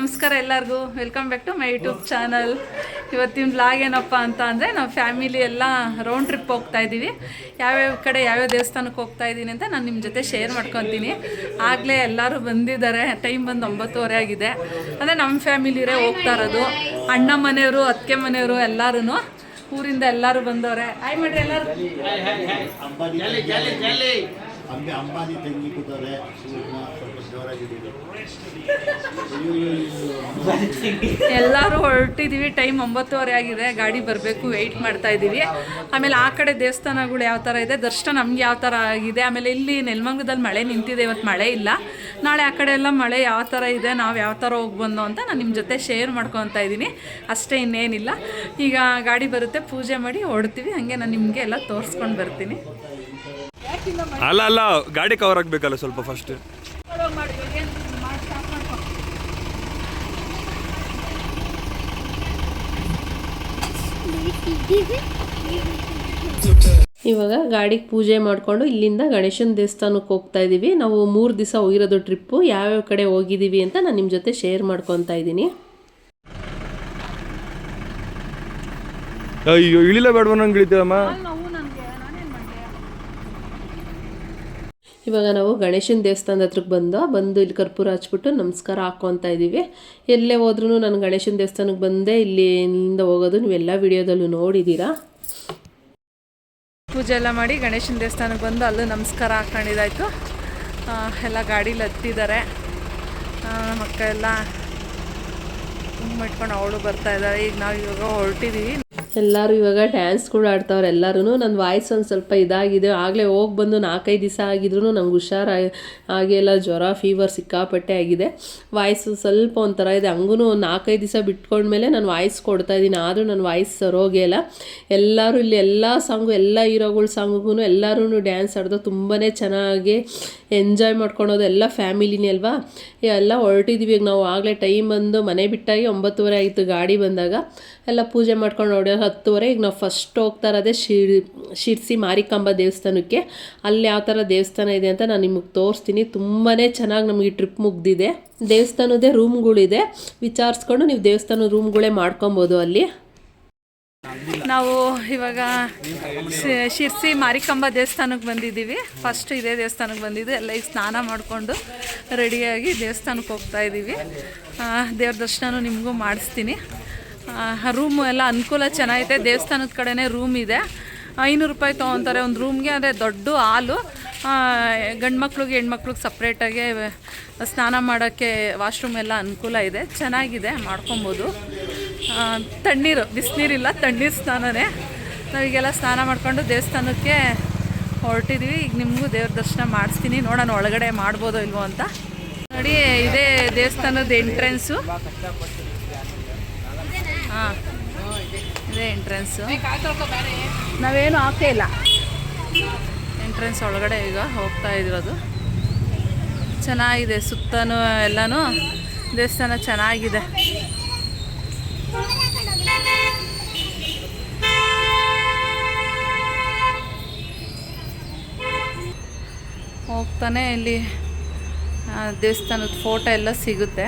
ನಮಸ್ಕಾರ ಎಲ್ಲರಿಗೂ. Welcome back to my YouTube channel ಇವತ್ತಿನ ಬ್ಲಾಗ್ ಏನಪ್ಪ ಅಂತ ಅಂದರೆ ನಾವು ಫ್ಯಾಮಿಲಿ ಎಲ್ಲ ರೌಂಡ್ ಟ್ರಿಪ್ ಹೋಗ್ತಾ ಇದ್ದೀವಿ. ಯಾವ್ಯಾವ ಕಡೆ ಯಾವ್ಯಾವ ದೇವಸ್ಥಾನಕ್ಕೆ ಹೋಗ್ತಾ ಇದ್ದೀನಿ ಅಂತ ನಾನು ನಿಮ್ಮ ಜೊತೆ ಶೇರ್ ಮಾಡ್ಕೊತೀನಿ. ಆಗಲೇ ಎಲ್ಲರೂ ಬಂದಿದ್ದಾರೆ. ಟೈಮ್ ಬಂದು ಒಂಬತ್ತುವರೆ ಆಗಿದೆ. ಅಂದರೆ ನಮ್ಮ ಫ್ಯಾಮಿಲಿರೇ ಹೋಗ್ತಾ ಇರೋದು. ಅಣ್ಣ ಮನೆಯವರು ಅತ್ತಿಗೆ ಮನೆಯವರು ಎಲ್ಲರೂ ಊರಿಂದ ಎಲ್ಲರೂ ಬಂದವರೆ. ಆಯ್ ಮಾಡ್ರಿ ಎಲ್ಲರೂ. ಅಂಬಾನಿ ತಂಗಿ. ಎಲ್ಲರೂ ಹೊರಟಿದ್ದೀವಿ ಟೈಮ್ ಒಂಬತ್ತುವರೆ ಆಗಿದೆ ಗಾಡಿ ಬರಬೇಕು ವೆಯ್ಟ್ ಮಾಡ್ತಾ ಇದ್ದೀವಿ. ಆಮೇಲೆ ಆ ಕಡೆ ದೇವಸ್ಥಾನಗಳು ಯಾವ ಥರ ಇದೆ? ದರ್ಶನ ನಮ್ಗೆ ಯಾವ ಥರ ಆಗಿದೆ? ಆಮೇಲೆ ಇಲ್ಲಿ ನೆಲಮಂಗದಲ್ಲಿ ಮಳೆ ನಿಂತಿದೆ ಇವತ್ತು ಮಳೆ ಇಲ್ಲ. ನಾಳೆ ಆ ಕಡೆ ಎಲ್ಲ ಮಳೆ ಯಾವ ಥರ ಇದೆ ನಾವು ಯಾವ ಥರ ಹೋಗಿ ಬಂದೋ ಅಂತ ನಾನು ನಿಮ್ಮ ಜೊತೆ ಶೇರ್ ಮಾಡ್ಕೊತಾ ಇದ್ದೀನಿ. ಅಷ್ಟೇ ಇನ್ನೇನಿಲ್ಲ. ಈಗ ಗಾಡಿ ಬರುತ್ತೆ ಪೂಜೆ ಮಾಡಿ ಹೊಡ್ತೀವಿ ಹಾಗೆ ನಾನು ನಿಮಗೆ ಎಲ್ಲ ತೋರಿಸ್ಕೊಂಡು ಬರ್ತೀನಿ. ಅಲ್ಲ ಅಲ್ಲ ಗಾಡಿ ಕವರ್ ಆಗಬೇಕಲ್ಲ ಸ್ವಲ್ಪ ಫಸ್ಟ್ ಇವಾಗ ಗಾಡಿಗೆ ಪೂಜೆ ಮಾಡಿಕೊಂಡು ಇಲ್ಲಿಂದ ಗಣೇಶನ ದೇವಸ್ಥಾನಕ್ಕೆ ಹೋಗ್ತಾ ಇದ್ದೀವಿ ನಾವು ಮೂರು ದಿವಸ ಹೋಗಿರೋದು ಟ್ರಿಪ್ಪು. ಯಾವ್ಯಾವ ಕಡೆ ಹೋಗಿದ್ದೀವಿ ಅಂತ ನಾನು ನಿಮ್ಮ ಜೊತೆ ಶೇರ್ ಮಾಡ್ಕೊತಾ ಇದ್ದೀನಿ ಅಯ್ಯೋ ಇಳಿಲ ಬೇಡವ ನಂಗೆ ಇಳಿತೀವಮ್ಮ ಇವಾಗ ನಾವು ಗಣೇಶನ ದೇವಸ್ಥಾನದ ಹತ್ರಕ್ಕೆ ಬಂದು ಬಂದು ಇಲ್ಲಿ ಕರ್ಪೂರ ಹಚ್ಬಿಟ್ಟು ನಮಸ್ಕಾರ ಹಾಕ್ಕೊತಾ ಇದ್ದೀವಿ ಎಲ್ಲೇ ಹೋದ್ರೂ ನಾನು ಗಣೇಶನ ದೇವಸ್ಥಾನಕ್ಕೆ ಬಂದೆ ಇಲ್ಲಿ ಇಲ್ಲಿಂದ ಹೋಗೋದು ನೀವೆಲ್ಲ ವಿಡಿಯೋದಲ್ಲೂ ನೋಡಿದ್ದೀರಾ ಪೂಜೆ ಎಲ್ಲ ಮಾಡಿ ಗಣೇಶನ ದೇವಸ್ಥಾನಕ್ಕೆ ಬಂದು ಅಲ್ಲೂ ನಮಸ್ಕಾರ ಹಾಕೊಂಡಿದ್ದಾಯ್ತು ಆ, ಎಲ್ಲ ಗಾಡೀಲಿ ಹತ್ತಿದ್ದಾರೆ ನಮ್ಮ ಅಕ್ಕ ಎಲ್ಲ ಅವಳು ಬರ್ತಾ ಇದ್ದಾರೆ. ಈಗ ನಾವು ಇವಾಗ ಹೊರಟಿದ್ದೀವಿ ಎಲ್ಲರೂ ಇವಾಗ ಡ್ಯಾನ್ಸ್ ಕೂಡ ಆಡ್ತಾವ್ರೆ ಎಲ್ಲರೂ ನನ್ನ ವಾಯ್ಸ್ ಒಂದು ಸ್ವಲ್ಪ ಇದಾಗಿದೆ. ಆಗಲೇ ಹೋಗಿ ಬಂದು ನಾಲ್ಕೈದು ದಿವಸ ಆಗಿದ್ರು ನಂಗೆ ಹಾಗೆ ಎಲ್ಲ ಜ್ವರ ಫೀವರ್ ಸಿಕ್ಕಾಪಟ್ಟೆ ಆಗಿದೆ. ವಾಯ್ಸ್ ಸ್ವಲ್ಪ ಒಂಥರ ಇದೆ. ಹಂಗೂ ಒಂದು ನಾಲ್ಕೈದು ದಿವಸ ಬಿಟ್ಕೊಂಡ್ಮೇಲೆ ನಾನು ವಾಯ್ಸ್ ಕೊಡ್ತಾ ಇದ್ದೀನಿ. ಆದರೂ ನನ್ನ ವಾಯ್ಸ್ ಸರೋಗಿಲ್ಲ ಎಲ್ಲರೂ ಇಲ್ಲಿ ಎಲ್ಲ ಸಾಂಗು ಎಲ್ಲ ಹೀರೋಗಳ ಸಾಂಗ್ಗೂ ಎಲ್ಲರೂ ಡ್ಯಾನ್ಸ್ ಆಡ್ದು ತುಂಬಾ ಚೆನ್ನಾಗಿ ಎಂಜಾಯ್ ಮಾಡ್ಕೊಳೋದು ಎಲ್ಲ ಫ್ಯಾಮಿಲಿನೇ ಅಲ್ವಾ? ಎಲ್ಲ ಹೊರಟಿದ್ವಿ. ಈಗ ನಾವು ಆಗಲೇ ಟೈಮ್ ಬಂದು ಮನೆ ಬಿಟ್ಟಾಗಿ ಒಂಬತ್ತುವರೆ ಆಯಿತು ಗಾಡಿ ಬಂದಾಗ. ಎಲ್ಲ ಪೂಜೆ ಮಾಡ್ಕೊಂಡು ಹತ್ತುವರೆ ಈಗ ನಾವು ಫಸ್ಟ್ ಹೋಗ್ತಾ ಇರೋದೇ ಶಿರ್, ಶಿರ್ಸಿ ಮಾರಿಕಾಂಬ ದೇವಸ್ಥಾನಕ್ಕೆ. ಅಲ್ಲಿ ಯಾವ ಥರ ದೇವಸ್ಥಾನ ಇದೆ ಅಂತ ನಾನು ನಿಮಗೆ ತೋರಿಸ್ತೀನಿ. ತುಂಬಾ ಚೆನ್ನಾಗಿ ನಮಗೆ ಟ್ರಿಪ್ ಮುಗ್ದಿದೆ. ದೇವಸ್ಥಾನದೇ ರೂಮ್ಗಳಿದೆ ವಿಚಾರಿಸ್ಕೊಂಡು ನೀವು ದೇವಸ್ಥಾನ ರೂಮ್ಗಳೇ ಮಾಡ್ಕೊಬೋದು ಅಲ್ಲಿ. ನಾವು ಇವಾಗ ಶಿರ್ಸಿ ಮಾರಿಕಂಬ ದೇವಸ್ಥಾನಕ್ಕೆ ಬಂದಿದ್ದೀವಿ. ಫಸ್ಟ್ ಇದೇ ದೇವಸ್ಥಾನಕ್ಕೆ ಬಂದಿದ್ದು. ಎಲ್ಲ ಈಗ ಸ್ನಾನ ಮಾಡಿಕೊಂಡು ರೆಡಿಯಾಗಿ ದೇವಸ್ಥಾನಕ್ಕೆ ಹೋಗ್ತಾ ಇದ್ದೀವಿ. ದೇವ್ರ ದರ್ಶನ ನಿಮಗೂ ಮಾಡಿಸ್ತೀನಿ. ರೂಮು ಎಲ್ಲ ಅನುಕೂಲ ಚೆನ್ನಾಗಿದೆ ದೇವಸ್ಥಾನದ ಕಡೆನೇ ರೂಮ್ ಇದೆ. ಐನೂರು ರೂಪಾಯಿ ತೊಗೊತಾರೆ ಒಂದು ರೂಮ್ಗೆ ಅಂದರೆ ದೊಡ್ಡ ಹಾಲು. ಗಂಡು ಮಕ್ಳಿಗೆ ಹೆಣ್ಮಕ್ಳಿಗೆ ಸಪ್ರೇಟಾಗಿ ಸ್ನಾನ ಮಾಡೋಕ್ಕೆ ವಾಶ್ರೂಮ್ ಎಲ್ಲ ಅನುಕೂಲ ಇದೆ. ಚೆನ್ನಾಗಿದೆ, ಮಾಡ್ಕೊಬೋದು. ತಣ್ಣೀರು, ಬಿಸಿನೀರಿಲ್ಲ, ತಣ್ಣೀರು ಸ್ನಾನನೇ. ನಾವೀಗೆಲ್ಲ ಸ್ನಾನ ಮಾಡ್ಕೊಂಡು ದೇವಸ್ಥಾನಕ್ಕೆ ಹೊರಟಿದ್ವಿ. ಈಗ ನಿಮಗೂ ದೇವ್ರ ದರ್ಶನ ಮಾಡಿಸ್ತೀನಿ. ನೋಡೋಣ ಒಳಗಡೆ ಮಾಡ್ಬೋದೋ ಇಲ್ವೋ ಅಂತ. ನೋಡಿ, ಇದೇ ದೇವಸ್ಥಾನದ ಎಂಟ್ರೆನ್ಸು ಹಾಂ. ಇದೇ ಎಂಟ್ರೆನ್ಸು ನಾವೇನು ಹಾಕೇ ಇಲ್ಲ. ಎಂಟ್ರೆನ್ಸ್ ಒಳಗಡೆ ಈಗ ಹೋಗ್ತಾ ಇದ್ರದು ಚೆನ್ನಾಗಿದೆ ಸುತ್ತನೂ ಎಲ್ಲನೂ. ದೇವಸ್ಥಾನ ಚೆನ್ನಾಗಿದೆ. ಹೋಗ್ತಾನೆ ಇಲ್ಲಿ ದೇವಸ್ಥಾನದ ಫೋಟೋ ಎಲ್ಲ ಸಿಗುತ್ತೆ.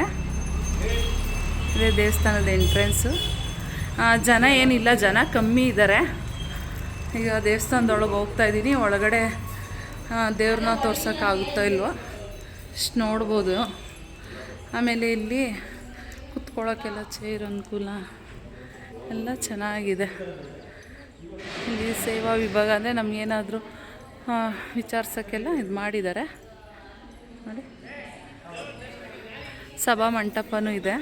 ಇದೇ ದೇವಸ್ಥಾನದ ಎಂಟ್ರೆನ್ಸು ಜನ ಏನಿಲ್ಲ, ಜನ ಕಮ್ಮಿ ಇದ್ದಾರೆ ಈಗ ದೇವಸ್ಥಾನದೊಳಗೆ ಹೋಗ್ತಾ ಇದ್ದೀನಿ. ಒಳಗಡೆ ದೇವ್ರನ್ನ ತೋರ್ಸೋಕ್ಕಾಗುತ್ತೋ ಇಲ್ವೋ ಇಷ್ಟು ನೋಡ್ಬೋದು. ಆಮೇಲೆ ಇಲ್ಲಿ ಕುತ್ಕೊಳ್ಳೋಕ್ಕೆಲ್ಲ ಚೇರ್ ಅನುಕೂಲ. ಎಲ್ಲ ಚೆನ್ನಾಗಿದೆ. ಇಲ್ಲಿ ಸೇವಾ ವಿಭಾಗ ಅಂದರೆ ನಮಗೇನಾದರೂ ವಿಚಾರಿಸೋಕ್ಕೆಲ್ಲ ಇದು ಮಾಡಿದ್ದಾರೆ ನೋಡಿ. ಸಭಾ ಮಂಟಪನೂ ಇದೆ.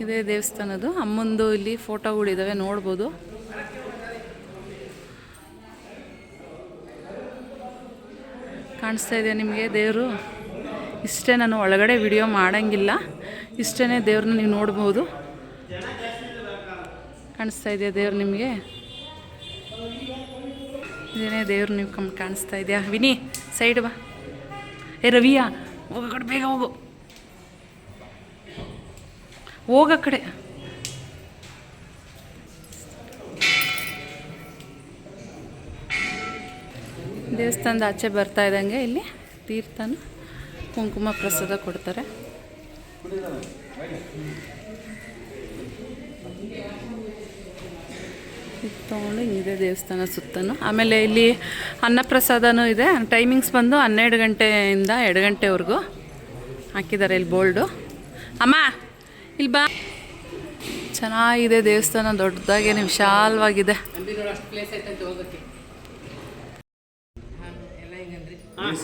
ಇದೇ ದೇವಸ್ಥಾನದ್ದು. ಅಮ್ಮಂದು ಇಲ್ಲಿ ಫೋಟೋಗಳಿದ್ದಾವೆ ನೋಡ್ಬೋದು. ಕಾಣಿಸ್ತಾ ಇದೆ ನಿಮಗೆ ದೇವರು? ಇಷ್ಟೇ ನಾನು ಒಳಗಡೆ ವಿಡಿಯೋ ಮಾಡೋಂಗಿಲ್ಲ. ಇಷ್ಟೇ ದೇವ್ರನ್ನ ನೀವು ನೋಡ್ಬೋದು. ಕಾಣಿಸ್ತಾ ಇದೆಯಾ ದೇವ್ರು ನಿಮಗೆ? ಇದೇನೇ ದೇವ್ರು ನೀವು ಕಮ್, ಕಾಣಿಸ್ತಾ ಇದೆಯಾ? ವಿನಿ ಸೈಡ್ ಬಾ. ಏ ರವಿಯಾ, ಹೋಗ ಬೇಗ ಹೋಗು. ಹೋಗ ಕಡೆ. ದೇವಸ್ಥಾನದ ಆಚೆ ಬರ್ತಾ ಇದ್ದಂಗೆ ಇಲ್ಲಿ ತೀರ್ಥನ ಕುಂಕುಮ ಪ್ರಸಾದ ಕೊಡ್ತಾರೆ. ತೊಗೊಂಡು ಹಿಂಗಿದೆ ದೇವಸ್ಥಾನ ಸುತ್ತನೂ. ಆಮೇಲೆ ಇಲ್ಲಿ ಅನ್ನಪ್ರಸಾದನೂ ಇದೆ. ಟೈಮಿಂಗ್ಸ್ ಬಂದು ಹನ್ನೆರಡು ಗಂಟೆಯಿಂದ ಎರಡು ಗಂಟೆವರೆಗೂ ಹಾಕಿದ್ದಾರೆ ಇಲ್ಲಿ ಬೋಲ್ಡು. ಅಮ್ಮ! ಇಲ್ಲಿ ಬಾ. ಚೆನ್ನಾಗಿದೆ ದೇವಸ್ಥಾನ ದೊಡ್ಡದಾಗೇನೆ ವಿಶಾಲವಾಗಿದೆ.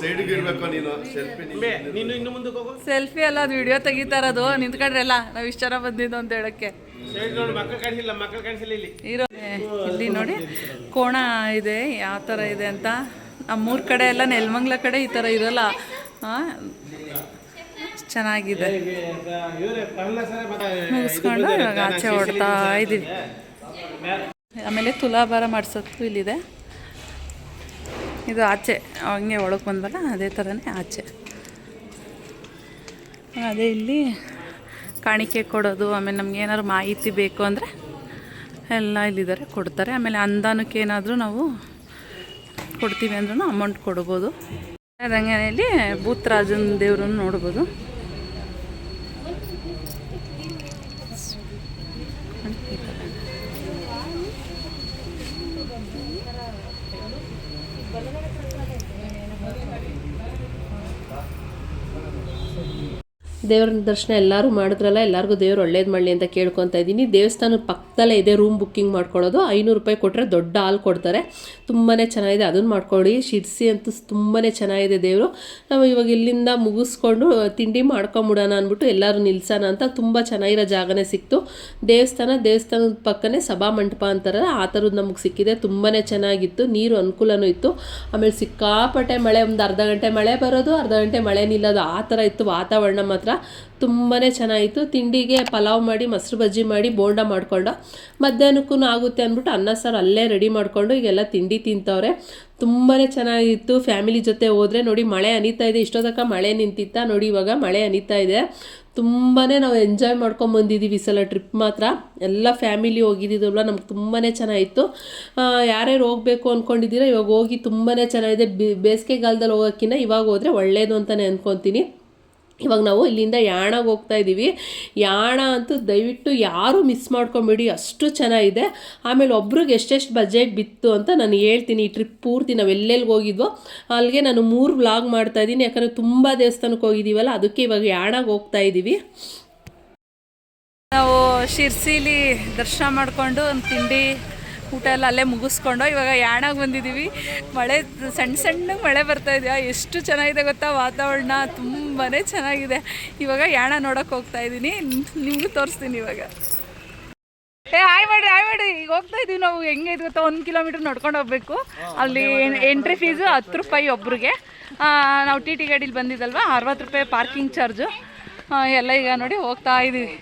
ಸೈಡ್ಗೆ ಇರ್ಬೇಕು ನೀನು ಸೆಲ್ಫಿ ನೀನು. ಇನ್ನು ಮುಂದಕ್ಕೆ ಹೋಗು. ಸೆಲ್ಫಿ ಅಲ್ಲ ಅದು ವಿಡಿಯೋ ತೆಗಿತಾ ಇರೋದು. ನಿಂತ್ಕೊಂಡ್ರಲ್ಲ ನಾವು ಇಷ್ಟು ಜನ ಬಂದಿದ್ದು ಅಂತ ಹೇಳಕ್ಕೆ. ಇರೋ ಇಲ್ಲಿ ನೋಡಿ ಕೋಣ ಇದೆ ಯಾವ ಥರ ಇದೆ ಅಂತ. ನಮ್ಮೂರ ಕಡೆ ಎಲ್ಲ ನೆಲ್ಮಂಗ್ಲ ಕಡೆ ಈ ಥರ ಇರಲ್ಲ. ಚೆನ್ನಾಗಿದೆ. ಮುಗಿಸ್ಕೊಂಡು ಇವಾಗ ಆಚೆ ಹೊಡ್ತಾ ಇದ್ದೀವಿ. ಆಮೇಲೆ ತುಲಾಭಾರ ಮಾಡಿಸೋದು ಇಲ್ಲಿದೆ. ಇದು ಆಚೆ ಹಂಗೆ ಒಳಗೆ ಬಂದಲ್ಲ ಅದೇ ಥರನೇ ಆಚೆ. ಅದೇ ಇಲ್ಲಿ ಕಾಣಿಕೆ ಕೊಡೋದು ಆಮೇಲೆ ನಮ್ಗೆ ಏನಾದ್ರು ಮಾಹಿತಿ ಬೇಕು ಅಂದರೆ ಎಲ್ಲ ಇಲ್ಲಿದ್ದಾರೆ ಕೊಡ್ತಾರೆ. ಆಮೇಲೆ ಅನುದಾನಕ್ಕೆ ಏನಾದರೂ ನಾವು ಕೊಡ್ತೀವಿ ಅಂದ್ರೂ ಅಮೌಂಟ್ ಕೊಡ್ಬೋದು. ರಂಗನೆಯಲ್ಲಿ ಭೂತರಾಜನ ದೇವ್ರನ್ನ ನೋಡ್ಬೋದು. ದೇವ್ರ ದರ್ಶನ ಎಲ್ಲರೂ ಮಾಡಿದ್ರಲ್ಲ, ಎಲ್ಲರಿಗೂ ದೇವ್ರು ಒಳ್ಳೇದು ಮಾಡಲಿ ಅಂತ ಕೇಳ್ಕೊತಾ ಇದ್ದೀನಿ. ದೇವಸ್ಥಾನದ ಪಕ್ಕದಲ್ಲೇ ಇದೆ ರೂಮ್ ಬುಕ್ಕಿಂಗ್ ಮಾಡ್ಕೊಳ್ಳೋದು. ಐನೂರು ರೂಪಾಯಿ ಕೊಟ್ಟರೆ ದೊಡ್ಡ ಹಾಲ್ ಕೊಡ್ತಾರೆ. ತುಂಬಾ ಚೆನ್ನಾಗಿದೆ ಅದನ್ನು ಮಾಡ್ಕೊಳ್ಳಿ. ಶಿರ್ಸಿ ಅಂತೂ ತುಂಬಾ ಚೆನ್ನಾಗಿದೆ ದೇವರು. ನಾವು ಇವಾಗ ಇಲ್ಲಿಂದ ಮುಗಿಸ್ಕೊಂಡು ತಿಂಡಿ ಮಾಡ್ಕೊಂಬಿಡೋಣ ಅಂದ್ಬಿಟ್ಟು ಎಲ್ಲರೂ ನಿಲ್ಸೋಣ ಅಂತ ತುಂಬ ಚೆನ್ನಾಗಿರೋ ಜಾಗನೇ ಸಿಕ್ತು. ದೇವಸ್ಥಾನ, ದೇವಸ್ಥಾನದ ಪಕ್ಕನೇ ಸಭಾ ಮಂಟಪ ಅಂತಾರಲ್ಲ, ಆ ಥರದ್ದು ನಮಗೆ ಸಿಕ್ಕಿದೆ. ತುಂಬಾ ಚೆನ್ನಾಗಿತ್ತು. ನೀರು ಅನುಕೂಲನೂ ಇತ್ತು. ಆಮೇಲೆ ಸಿಕ್ಕಾಪಟ್ಟೆ ಮಳೆ, ಒಂದು ಅರ್ಧ ಗಂಟೆ ಮಳೆ ಬರೋದು, ಅರ್ಧ ಗಂಟೆ ಮಳೆ ನಿಲ್ಲೋದು. ಆ ಥರ ಇತ್ತು ವಾತಾವರಣ ಮಾತ್ರ. ತುಂಬಾ ಚೆನ್ನಾಗಿತ್ತು. ತಿಂಡಿಗೆ ಪಲಾವ್ ಮಾಡಿ, ಮೊಸರು ಬಜ್ಜಿ ಮಾಡಿ, ಬೋಂಡ ಮಾಡಿಕೊಂಡು. ಮಧ್ಯಾಹ್ನಕ್ಕೂ ಆಗುತ್ತೆ ಅಂದ್ಬಿಟ್ಟು ಅನ್ನ, ಸಾರು ಅಲ್ಲೇ ರೆಡಿ ಮಾಡಿಕೊಂಡು ಈಗೆಲ್ಲ ತಿಂಡಿ ತಿಂತವ್ರೆ. ತುಂಬಾ ಚೆನ್ನಾಗಿತ್ತು. ಫ್ಯಾಮಿಲಿ ಜೊತೆ ಹೋದರೆ ನೋಡಿ ಮಳೆ ಅನಿತಾ ಇದೆ. ಇಷ್ಟೊತ್ತಕ ಮಳೆ ನಿಂತಿತ್ತ. ನೋಡಿ ಇವಾಗ ಮಳೆ ಅನಿತಾ ಇದೆ. ತುಂಬಾ ನಾವು ಎಂಜಾಯ್ ಮಾಡ್ಕೊಂಡು ಬಂದಿದ್ದೀವಿ ಈ ಸಲ ಟ್ರಿಪ್ ಮಾತ್ರ. ಎಲ್ಲ ಫ್ಯಾಮಿಲಿ ಹೋಗಿದ್ದಿದ್ರಲ್ಲ ನಮ್ಗೆ ತುಂಬಾ ಚೆನ್ನಾಗಿತ್ತು. ಯಾರ್ಯಾರು ಹೋಗಬೇಕು ಅಂದ್ಕೊಂಡಿದ್ದೀರಾ ಇವಾಗ ಹೋಗಿ ತುಂಬಾ ಚೆನ್ನಾಗಿದೆ. ಬೇಸಿಗೆಗಾಲದಲ್ಲಿ ಹೋಗೋಕ್ಕಿಂತ ಇವಾಗ ಹೋದರೆ ಒಳ್ಳೆಯದು ಅಂತಲೇ ಅಂದ್ಕೊತೀನಿ ಇವಾಗ ನಾವು ಇಲ್ಲಿಂದ ಯಾಣಗೆ ಹೋಗ್ತಾ ಇದ್ದೀವಿ ಯಾಣ ಅಂತೂ ದಯವಿಟ್ಟು ಯಾರೂ ಮಿಸ್ ಮಾಡ್ಕೊಂಬಿಡಿ, ಅಷ್ಟು ಚೆನ್ನಾಗಿದೆ. ಆಮೇಲೆ ಒಬ್ರಿಗೆ ಎಷ್ಟೆಷ್ಟು ಬಜೆಟ್ ಬಿತ್ತು ಅಂತ ನಾನು ಹೇಳ್ತೀನಿ, ಈ ಟ್ರಿಪ್ ಪೂರ್ತಿ ನಾವು ಎಲ್ಲೆಲ್ಲಿ ಹೋಗಿದ್ವೋ ಅಲ್ಲಿಗೆ ನಾನು ಮೂರು ವ್ಲಾಗ್ ಮಾಡ್ತಾ ಇದ್ದೀನಿ ಯಾಕಂದರೆ ತುಂಬ ದೇವಸ್ಥಾನಕ್ಕೆ ಹೋಗಿದ್ದೀವಲ್ಲ ಅದಕ್ಕೆ ಇವಾಗ ಯಾಣಗೆ ಹೋಗ್ತಾ ಇದ್ದೀವಿ ನಾವು ಶಿರ್ಸಿಲಿ ದರ್ಶನ ಮಾಡಿಕೊಂಡು ಒಂದು ತಿಂಡಿ ಊಟ ಎಲ್ಲ ಅಲ್ಲೇ ಮುಗಿಸ್ಕೊಂಡು ಇವಾಗ ಯಾಣಾಗ ಬಂದಿದ್ದೀವಿ ಮಳೆ ಸಣ್ಣ ಸಣ್ಣ ಮಳೆ ಬರ್ತಾ ಇದೆಯಾ? ಎಷ್ಟು ಚೆನ್ನಾಗಿದೆ ಗೊತ್ತಾ? ವಾತಾವರಣ ತುಂಬಾ ಚೆನ್ನಾಗಿದೆ. ಇವಾಗ ಯಾಣ ನೋಡೋಕೆ ಹೋಗ್ತಾ ಇದ್ದೀನಿ ನಿಮಗೂ ತೋರಿಸ್ತೀನಿ ಇವಾಗ. ಏ, ಹಾಯ್ ಮಾಡಿ ಆಯ್ ಮಾಡಿ ಈಗ ಹೋಗ್ತಾ ಇದೀವಿ ನಾವು. ಹೆಂಗೆ ಇದು ಗೊತ್ತಾ? ಒಂದು ಕಿಲೋಮೀಟರ್ ನಡ್ಕೊಂಡು ಹೋಗ್ಬೇಕು. ಅಲ್ಲಿ ಎಂಟ್ರಿ ಫೀಸು ಹತ್ತು ರೂಪಾಯಿ ಒಬ್ರಿಗೆ. ನಾವು ಟಿ ಟಿ ಗಾಡೀಲಿ ಬಂದಿದ್ದಲ್ವಾ? ಅರವತ್ತು ರೂಪಾಯಿ ಪಾರ್ಕಿಂಗ್ ಚಾರ್ಜು ಎಲ್ಲ ಈಗ ನೋಡಿ ಹೋಗ್ತಾ ಇದ್ದೀವಿ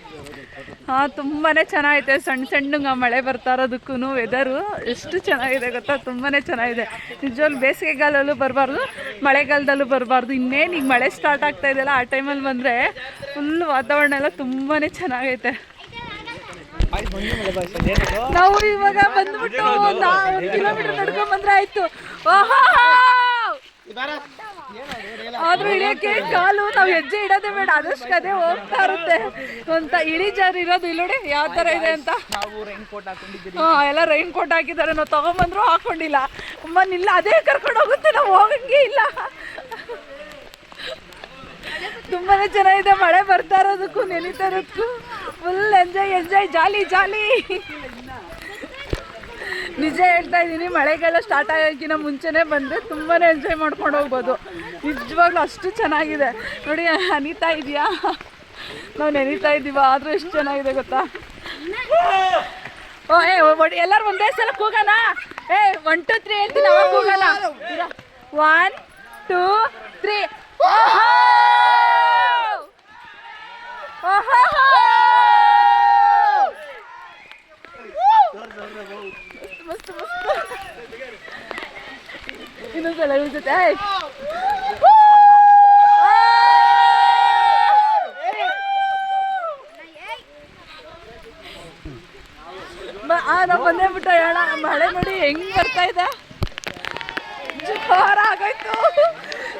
ಹಾಂ ತುಂಬಾ ಚೆನ್ನಾಗಿದೆ ಸಣ್ಣ ಸಣ್ಣಗೆ ಮಳೆ ಬರ್ತಾ ಇರೋದಕ್ಕೂ ವೆದರು ಎಷ್ಟು ಚೆನ್ನಾಗಿದೆ ಗೊತ್ತಾ? ತುಂಬಾ ಚೆನ್ನಾಗಿದೆ. ನಿಜವಾಗ್ಲೂ ಬೇಸಿಗೆಗಾಲಲ್ಲೂ ಬರಬಾರ್ದು, ಮಳೆಗಾಲದಲ್ಲೂ ಬರಬಾರ್ದು. ಇನ್ನೇನು ಈಗ ಮಳೆ ಸ್ಟಾರ್ಟ್ ಆಗ್ತಾ ಇದೆಯಲ್ಲ, ಆ ಟೈಮಲ್ಲಿ ಬಂದರೆ ಫುಲ್ ವಾತಾವರಣ ಎಲ್ಲ ತುಂಬಾ ಚೆನ್ನಾಗೈತೆ. ನಾವು ಇವಾಗ ಬಂದ್ಬಿಟ್ಟು ಒಂದು ಕಿಲೋಮೀಟರ್ ನಡ್ಕೊಂಡ್ ಬಂದ್ರೆ ಆಯ್ತು. ಆದ್ರೂ ಇಳಿಯಕ್ಕೆ ಕಾಲು ನಾವು ಹೆಜ್ಜೆ ಇಡೋದೇ ಬೇಡ ಅದಷ್ಟು ಅದೇ ಹೋಗ್ತಾ ಇರುತ್ತೆ. ಅಂತ ಇಳಿಜಾರು ಇರೋದು ಇಲ್ಲೋಡಿ ನೋಡಿ ಯಾವ ತರ ಇದೆ ಅಂತ. ಹಾ ಎಲ್ಲ ರೈನ್ ಕೋಟ್ ಹಾಕಿದ್ದಾರೆ ನಾವು ತಗೊಂಬಂದ್ರು ಹಾಕೊಂಡಿಲ್ಲ. ಅಮ್ಮ ಇಲ್ಲ ಅದೇ ಕರ್ಕೊಂಡು ಹೋಗುತ್ತೆ ನಾವು ಹೋಗಂಗೆ ಇಲ್ಲ. ತುಂಬಾನೇ ಚೆನ್ನಾಗಿದೆ ಮಳೆ ಬರ್ತಾ ಇರೋದಕ್ಕೂ ನೆನೀತಾ ಇರೋದಕ್ಕೂ. Full enjoy enjoy jolly jolly. ನಿಜ ಹೇಳ್ತಾ ಇದ್ದೀನಿ, ಮಳೆಗಾಲ ಸ್ಟಾರ್ಟ್ ಆಗೋಕ್ಕಿಂತ ಮುಂಚೆನೇ ಬಂದರೆ ತುಂಬಾ ಎಂಜಾಯ್ ಮಾಡ್ಕೊಂಡು ಹೋಗ್ಬೋದು. ನಿಜವಾಗ್ಲೂ ಅಷ್ಟು ಚೆನ್ನಾಗಿದೆ. ನೋಡಿ, ಅನಿತಾ ಇದೆಯಾ? ನಾವು ನೆನೀತಾ ಇದ್ದೀವ, ಆದರೂ ಎಷ್ಟು ಚೆನ್ನಾಗಿದೆ ಗೊತ್ತಾ? ಓ, ಏ ಎಲ್ಲರೂ ಒಂದೇ ಸಲ ಕೂಗೋಣ ಏ ಒನ್ ಟು ತ್ರೀ ಹೇಳ್ತೀನಿ, ಅವಾಗ ಕೂಗೋಣ ಒನ್ ಟೂ ತ್ರೀ ಮಸ್ತ್ ಮಸ್ತ್. ಇನ್ನೊಂದ್ಸಲ ಆ ನಾವು ಬಂದೇ ಬಿಟ್ಟ ಹೇಳ ಮಳೆ ನೋಡಿ ಹೆಂಗ್ ಬರ್ತಾ ಇದೆ? ಜೋರ ಆಗೋಯ್ತು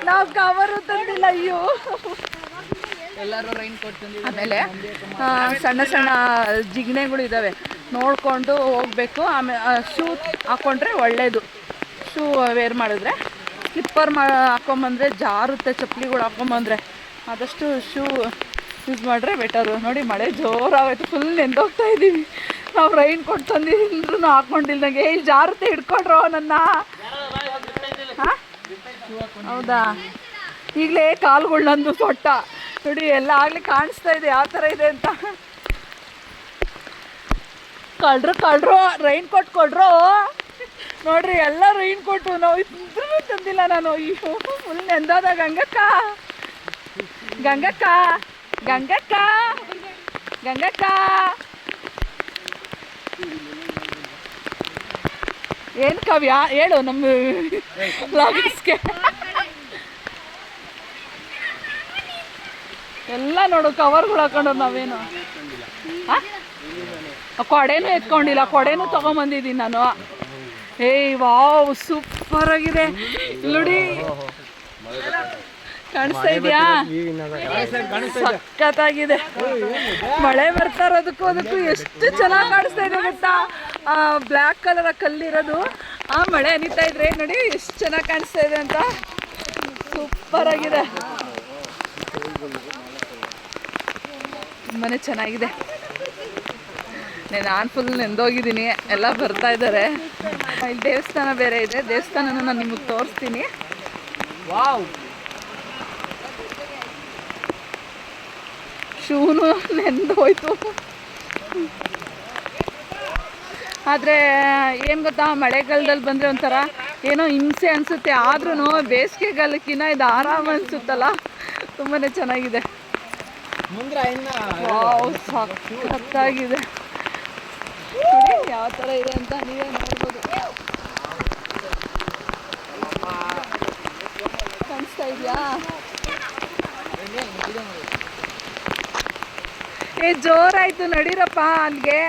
ನಾವು ಕವರು ತಂದಿಲ್ಲ ಅಯ್ಯೋ ಆಮೇಲೆ ಆ, ಸಣ್ಣ ಸಣ್ಣ ಜಿಗ್ಣೆಗಳು ಇದ್ದಾವೆ ನೋಡಿಕೊಂಡು ಹೋಗಬೇಕು. ಆಮೇಲೆ ಶೂ ಹಾಕ್ಕೊಂಡ್ರೆ ಒಳ್ಳೆಯದು ಶೂ ವೇರ್ ಮಾಡಿದ್ರೆ. ಸ್ಲಿಪ್ಪರ್ ಮಾ ಹಾಕ್ಕೊಂಬಂದ್ರೆ ಜಾರುತ್ತೆ. ಚಪ್ಪಲಿಗಳು ಹಾಕ್ಕೊಂಬಂದ್ರೆ ಆದಷ್ಟು ಶೂ ಯೂಸ್ ಮಾಡಿದ್ರೆ ಬೆಟರು ನೋಡಿ, ಮಳೆ ಜೋರಾಗೋಯ್ತು. ಫುಲ್ ನೆಂದೋಗ್ತಾ ಇದ್ದೀವಿ. ನಾವು ರೈನ್ ಕೊಟ್ಟು ತಂದಿದ್ರು ಹಾಕ್ಕೊಂಡಿಲ್ದಂಗೆ ಇಲ್ಲಿ ಜಾರುತ್ತೆ, ಹಿಡ್ಕೊಂಡ್ರೋ ನನ್ನ. ಹಾಂ? ಹೌದಾ? ಈಗಲೇ ಕಾಲುಗಳು ನಂದು ಸೊಟ್ಟ. ನೋಡಿ, ಎಲ್ಲ ಆಗಲಿ ಕಾಣಿಸ್ತಾ ಇದೆ. ಯಾವ ಥರ ಇದೆ ಅಂತ. ಕಳ್ರು ಕಳ್ರು ರೈನ್ ಕೋಟ್ ಕೊಡ್ರು. ನೋಡ್ರಿ, ಎಲ್ಲ ರೈನ್ ಕೋಟು ನಾವು ತಂದಿಲ್ಲ ನಾನು. ಅಯ್ಯೋ ಫುಲ್ ನೆಂದಾದ ಗಂಗಕ್ಕ. ಗಂಗಕ್ಕ ಗಂಗಕ್ಕ ಗಂಗಕ್ಕ. ಏನು ಕಾವ್ಯ? ಹೇಳು ನಮ್ಮ ಲಾಗಿಸ್ಗೆ ಎಲ್ಲ ನೋಡು ಕವರ್ಗಳು ಹಾಕೊಂಡು ನಾವೇನು? ಆ ಕೊಡೆನೂ ಎತ್ಕೊಂಡಿಲ್ಲ ಕೊಡೆನೂ ತಗೊಂಬಂದಿದ್ದೀನಿ ನಾನು. ಏಯ್ ವಾವ್ ಸೂಪರ್ ಆಗಿದೆ. ನೋಡಿ ಕಾಣಿಸ್ತಾ ಇದೆಯಾ? ಸಖತ್ತಾಗಿದೆ. ಮಳೆ ಬರ್ತಾ ಇರೋದಕ್ಕೂ ಅದಕ್ಕೂ ಎಷ್ಟು ಚೆನ್ನಾಗಿ ಕಾಣಿಸ್ತಾ ಇದೆ ಗೊತ್ತಾ? ಆ ಬ್ಲ್ಯಾಕ್ ಕಲರ್ ಕಲ್ಲಿರೋದು. ಆ ಮಳೆ ಅನಿತಾ ಇದ್ರೆ ನೋಡಿ ಎಷ್ಟು ಚೆನ್ನಾಗಿ ಕಾಣಿಸ್ತಾ ಇದೆ ಅಂತ. ಸೂಪರ್ ಆಗಿದೆ. ತುಂಬಾ ಚೆನ್ನಾಗಿದೆ. ನಾನು ಫುಲ್ ನೆಂದೋಗಿದ್ದೀನಿ. ಎಲ್ಲ ಬರ್ತಾ ಇದ್ದಾರೆ ಇಲ್ಲಿ ದೇವಸ್ಥಾನ ಬೇರೆ ಇದೆ. ದೇವಸ್ಥಾನನ ನಾನು ನಿಮಗೆ ತೋರಿಸ್ತೀನಿ. ವಾವ್. ಶೂನು ನೆಂದೋಯ್ತು. ಆದರೆ ಏನು ಗೊತ್ತಾ ಮಳೆಗಾಲದಲ್ಲಿ ಬಂದರೆ ಒಂಥರ ಏನೋ ಹಿಂಸೆ ಅನಿಸುತ್ತೆ. ಆದ್ರೂ ಬೇಸಿಗೆಗಾಲಕ್ಕಿಂತ ಇದು ಆರಾಮ ಅನಿಸುತ್ತಲ್ಲ. ತುಂಬಾ ಚೆನ್ನಾಗಿದೆ. ಸಖತ್ತಾಗಿದೆ. ನೋಡಿ ಯಾವ ಥರ ಇದೆ ಅಂತ ನೀವೇ ನೋಡ್ಬೋದು. ಕಾಣಿಸ್ತಾ ಇದೆಯಾ? ಏ ಜೋರಾಯ್ತು ನಡೀರಪ್ಪ ಅಲ್ಲಿಗೆ.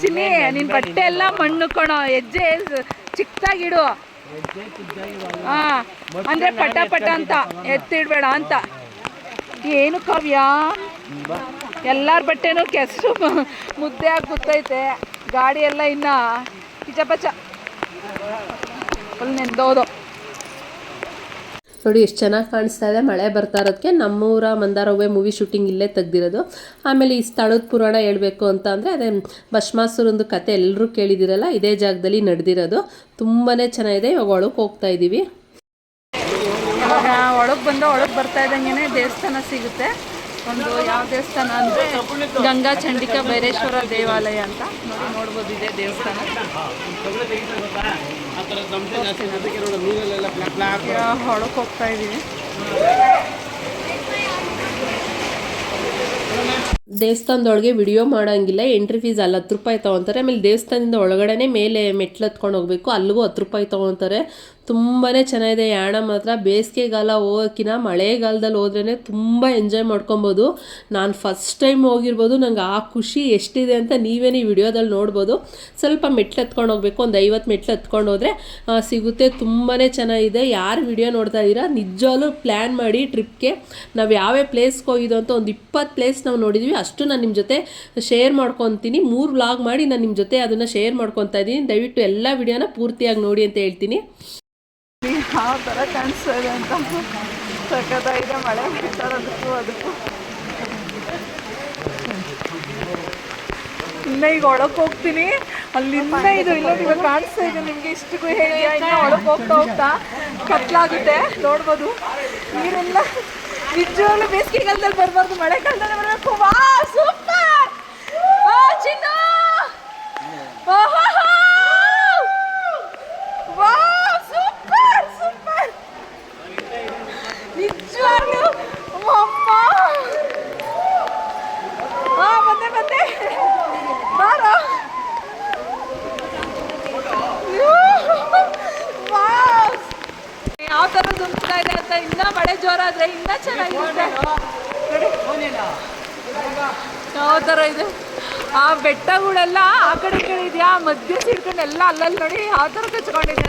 ಚಿನ್ನಿ ನಿನ್ ಬಟ್ಟೆ ಎಲ್ಲ ಮಣ್ಣು ಕಣೋ ಹೆಜ್ಜೆ ಚಿಕ್ಕದಾಗಿಡು. ಹಾ ಅಂದ್ರೆ ಪಟ ಪಟ ಅಂತ ಎತ್ತಿಡ್ಬೇಡ ಅಂತ. ಏನು ಕಾವ್ಯ? ಎಲ್ಲಾರ ಬಟ್ಟೆನೂ ಕೆಸರು ಮುದ್ದೆ ಆಗಿ ಕೂತೈತೆ ಗಾಡಿ ಎಲ್ಲ ಇನ್ನ ಕಿಚಪಚ ಫುಲ್ ನೆಂದೋದು. ನೋಡಿ ಎಷ್ಟು ಚೆನ್ನಾಗಿ ಕಾಣಿಸ್ತಾ ಇದೆ. ಮಳೆ ಬರ್ತಾ ಇರೋದಕ್ಕೆ ನಮ್ಮೂರ ಮಂದಾರ ಹೂವೆ ಮೂವಿ ಶೂಟಿಂಗ್ ಇಲ್ಲೇ ತೆಗ್ದಿರೋದು. ಆಮೇಲೆ ಈ ಸ್ಥಳದ ಪುರಾಣ ಹೇಳಬೇಕು ಅಂತ ಅಂದರೆ ಅದೇ ಭಸ್ಮಾಸುರಂದು ಕತೆ ಎಲ್ಲರೂ ಕೇಳಿದಿರಲ್ಲ ಇದೇ ಜಾಗದಲ್ಲಿ ನಡೆದಿರೋದು. ತುಂಬಾ ಚೆನ್ನಾಗಿದೆ. ಇವಾಗ ಒಳಗೆ ಹೋಗ್ತಾ ಇದ್ದೀವಿ ಇವಾಗ ಒಳಗೆ ಬಂದು ಒಳಗೆ ಬರ್ತಾ ಇದ್ದಂಗೆ ದೇವಸ್ಥಾನ ಸಿಗುತ್ತೆ. ಒಂದು ಯಾವ ದೇವಸ್ಥಾನ ಅಂದರೆ ಗಂಗಾ ಚಂಡಿಕಾ ಭೈರೇಶ್ವರ ದೇವಾಲಯ ಅಂತ ನೋಡಿ ನೋಡ್ಬೋದು ಇದೆ ದೇವಸ್ಥಾನ. ಒಳಗೆ ಹೋಗ್ತಾ ಇದ್ದೀವಿ ದೇವಸ್ಥಾನದೊಳಗೆ ವಿಡಿಯೋ ಮಾಡೋಂಗಿಲ್ಲ ಎಂಟ್ರಿ ಫೀಸ್ ಅಲ್ಲಿ ಹತ್ತು ರೂಪಾಯಿ ತೊಗೊತಾರೆ. ಆಮೇಲೆ ದೇವಸ್ಥಾನದಿಂದ ಒಳಗಡೆನೆ ಮೇಲೆ ಮೆಟ್ಲು ಹತ್ಕೊಂಡು ಹೋಗಬೇಕು, ಅಲ್ಲಿಗೂ ಹತ್ತು ರೂಪಾಯಿ ತೊಗೊತಾರೆ. ತುಂಬಾ ಚೆನ್ನಾಗಿದೆ. ಯಾಣ ಮಾತ್ರ ಬೇಸಿಗೆಗಾಲ ಹೋಗೋಕ್ಕಿಂತ ಮಳೆಗಾಲದಲ್ಲಿ ಹೋದ್ರೇ ತುಂಬ ಎಂಜಾಯ್ ಮಾಡ್ಕೊಬೋದು. ನಾನು ಫಸ್ಟ್ ಟೈಮ್ ಹೋಗಿರ್ಬೋದು. ನಂಗೆ ಆ ಖುಷಿ ಎಷ್ಟಿದೆ ಅಂತ ನೀವೇ ಈ ವಿಡಿಯೋದಲ್ಲಿ ನೋಡ್ಬೋದು. ಸ್ವಲ್ಪ ಮೆಟ್ಲು ಹತ್ಕೊಂಡು ಹೋಗ್ಬೇಕು. ಒಂದು ಐವತ್ತು ಮೆಟ್ಲು ಹತ್ಕೊಂಡು ಹೋದರೆ ಸಿಗುತ್ತೆ. ತುಂಬಾ ಚೆನ್ನಾಗಿದೆ. ಯಾರು ವಿಡಿಯೋ ನೋಡ್ತಾ ಇದ್ದೀರಾ, ನಿಜವಾಗ್ಲೂ ಪ್ಲ್ಯಾನ್ ಮಾಡಿ ಟ್ರಿಪ್ಗೆ ನಾವು ಯಾವ್ಯಾವ ಪ್ಲೇಸ್ಗೆ ಹೋಗಿದ್ದು ಅಂತ ಒಂದು ಇಪ್ಪತ್ತು ಪ್ಲೇಸ್ ನಾವು ನೋಡಿದ್ವಿ. ಅಷ್ಟು ನಾನು ನಿಮ್ಮ ಜೊತೆ ಶೇರ್ ಮಾಡ್ಕೊತೀನಿ. ಮೂರು ವ್ಲಾಗ್ ಮಾಡಿ ನಾನು ನಿಮ್ಮ ಜೊತೆ ಅದನ್ನು ಶೇರ್ ಮಾಡ್ಕೊತಾ ಇದ್ದೀನಿ. ದಯವಿಟ್ಟು ಎಲ್ಲ ವಿಡಿಯೋನ ಪೂರ್ತಿಯಾಗಿ ನೋಡಿ ಅಂತ ಹೇಳ್ತೀನಿ. ಯಾವ ಥರ ಕಾಣಿಸ್ತಾ ಇದೆ ಅಂತ. ಸಖತ್ತಾಗಿದೆ ಮಳೆ ಬೀಳ್ತಾರದಕ್ಕೂ ಅದಕ್ಕೂ. ಇನ್ನ ಈಗ ಒಳಗೆ ಹೋಗ್ತೀನಿ. ಅಲ್ಲಿಂದ ಇದು ಇಲ್ಲ ಇವಾಗ ಕಾಣಿಸ್ತಾ ಇದೆ ನಿಮಗೆ ಇಷ್ಟಕ್ಕೂ ಹೇಳಿ ಒಳಗೆ ಹೋಗ್ತಾ ಹೋಗ್ತಾ ಕತ್ಲಾಗುತ್ತೆ. ನೋಡ್ಬೋದು. ನೀರೆಲ್ಲ ನಿಜವಾಗ್ಲೂ ಬೇಸಿಗೆಗಾಲದಲ್ಲಿ ಬರಬಾರ್ದು. ಮಳೆಗಾಲದಲ್ಲಿ ಬರಬೇಕು. ವಾ ಸೂಪರ್! ಚಿನ್ನ! ವಾ ಸೂಪರ್ ಸೂಪರ್ ನಿಜವಾಗ್ಲೂ ಅಮ್ಮ ಹಾ ಬಂದೆ ಬಂದೆ ಬಾರೋ ವಾವ್! ಯಾವ ಥರ ಅಂತ ಇನ್ನ ಮಳೆ ಜೋರಾದ್ರೆ ಇನ್ನ ಚೆನ್ನಾಗಿರುತ್ತೆ. ಯಾವ ಥರ ಇದೆ? ಆ ಬೆಟ್ಟಗಳೆಲ್ಲ ಆ ಕಡೆ ಕಡೆ ಇದೆಯಾ? ಮಧ್ಯ ಸಿಡ್ಕೊಂಡು ಎಲ್ಲ ಅಲ್ಲಲ್ಲಿ ನೋಡಿ ಯಾವ ಥರ ಕಚ್ಕೊಂಡಿದೆ.